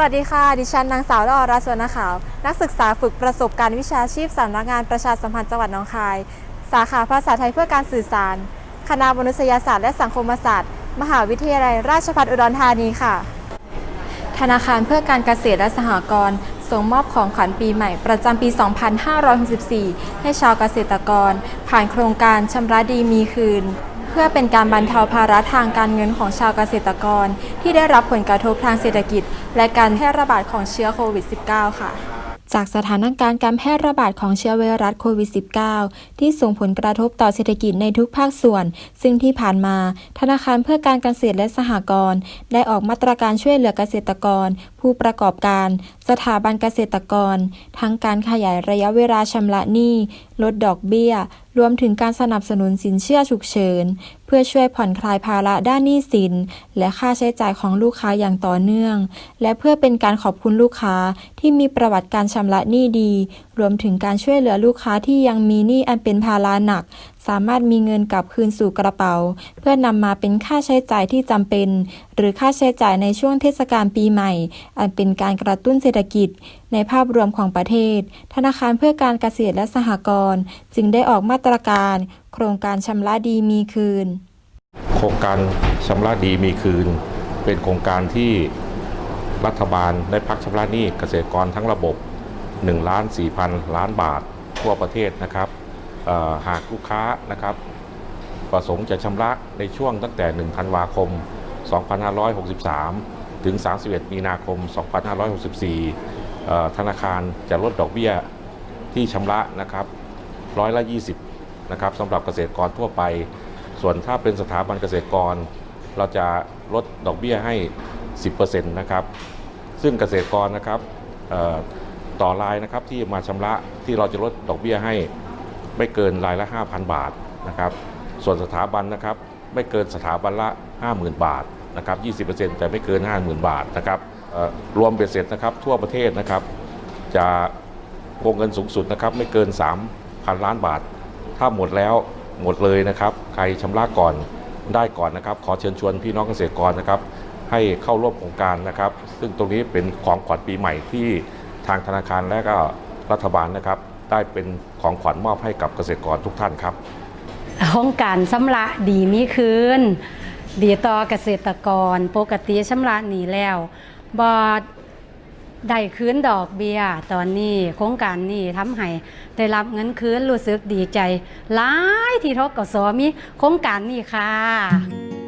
วัสดีค่ะ ดิฉันนางสาวละอรัสวนขาว นักศึกษาฝึกประสบการณ์วิชาชีพสำนักงานประชาสัมพันธ์จังหวัดหนองคาย สาขาภาษาไทยเพื่อการสื่อสาร คณะมนุษยศาสตร์และสังคมศาสตร์ มหาวิทยาลัยราชภัฏอุดรธานีค่ะ ธนาคารเพื่อการเกษตรและสหกรณ์ส่งมอบของขวัญปีใหม่ประจำปี 2564 ให้ชาวเกษตรกร ผ่านโครงการชำระดีมีคืน เพื่อเป็นการบรรเทาภาระทางการเงินของชาวเกษตรกร ที่ได้รับผลกระทบทางเศรษฐกิจ และการแพร่ระบาดของเชื้อโควิด -19 ค่ะจากสถานการณ์การแพร่ระบาดของเชื้อไวรัสโควิด -19 ที่ส่งผลกระทบต่อเศรษฐกิจในทุกภาคส่วน ซึ่งที่ผ่านมา ธนาคารเพื่อการเกษตรและสหกรณ์ได้ออกมาตรการช่วยเหลือเกษตรกร ผู้ประกอบการ สถาบันเกษตรกร ทั้งการขยายระยะเวลาชำระหนี้ ลดดอกเบี้ย รวมถึงการสนับสนุนสินเชื่อฉุกเฉิน เพื่อช่วยผ่อนคลายภาระด้านหนี้สิน และค่าใช้จ่ายของลูกค้าอย่างต่อเนื่อง และเพื่อเป็นการขอบคุณลูกค้าที่มีประวัติการชำระหนี้ดี รวมถึงการช่วยเหลือลูกค้าที่ยังมีหนี้อันเป็นภาระหนัก สามารถมีเงินกลับคืนสู่กระเป๋า เพื่อนำมาเป็นค่าใช้จ่ายที่จำเป็น หรือค่าใช้จ่ายในช่วงเทศกาลปีใหม่ อันเป็นการกระตุ้นเศรษฐกิจ ในภาพรวมของประเทศ ธนาคารเพื่อการเกษตรและสหกรณ์จึงได้ออกมาตรการ โครงการชำระดีมีคืน โครงการชำระดีมีคืน เป็นโครงการที่รัฐบาลได้พักชำระหนี้เกษตรกรทั้งระบบ1ล้าน4พันล้านบาททั่วประเทศนะครับ หากลูกค้านะครับ ประสงค์จะชำระในช่วงตั้งแต่ 1 ธันวาคม 2563 ถึง 31 มีนาคม 2564เอ่ธนาคารจะลดดอกเบี้ยที่ชำระนะครับร้อยละ 20 นะครับสำหรับเกษตรกรทั่วไป ส่วนถ้าเป็นสถาบันเกษตรกร เราจะลดดอกเบี้ยให้ 10%นะครับ ซึ่งเกษตรกรนะครับต่อรายนะครับที่มาชำระที่เราจะลดดอกเบี้ยให้ ไม่เกินรายละ 5,000 บาทนะครับส่วนสถาบันนะครับไม่เกินสถาบันละ 50,000 บาทนะครับ20%แต่ไม่เกิน 50,000 บาทนะครับรวมเบ็ดเสร็จนะครับทั่วประเทศนะครับจะวงเงินสูงสุดนะครับไม่เกิน 3,000 ล้านบาท ถ้าหมดแล้วหมดเลยนะครับใครชำระก่อนได้ก่อนนะครับ ขอเชิญชวนพี่น้องเกษตรกรนะครับ ให้เข้าร่วมโครงการนะครับ ซึ่งตรงนี้เป็นของขวัญปีใหม่ที่ทางธนาคารและก็รัฐบาลนะครับ ได้เป็นของขวัญมอบให้กับเกษตรกรทุกท่านครับโครงการชำระดีมีคืน ดีต่อเกษตรกรปกติชำระหนีแล้วบอดได้คืนดอกเบี้ยตอนนี้โครงการนี้ทำให้ได้รับเงินคืนรู้สึกดีใจหลายที่ทกสมีโครงการนี้ค่ะ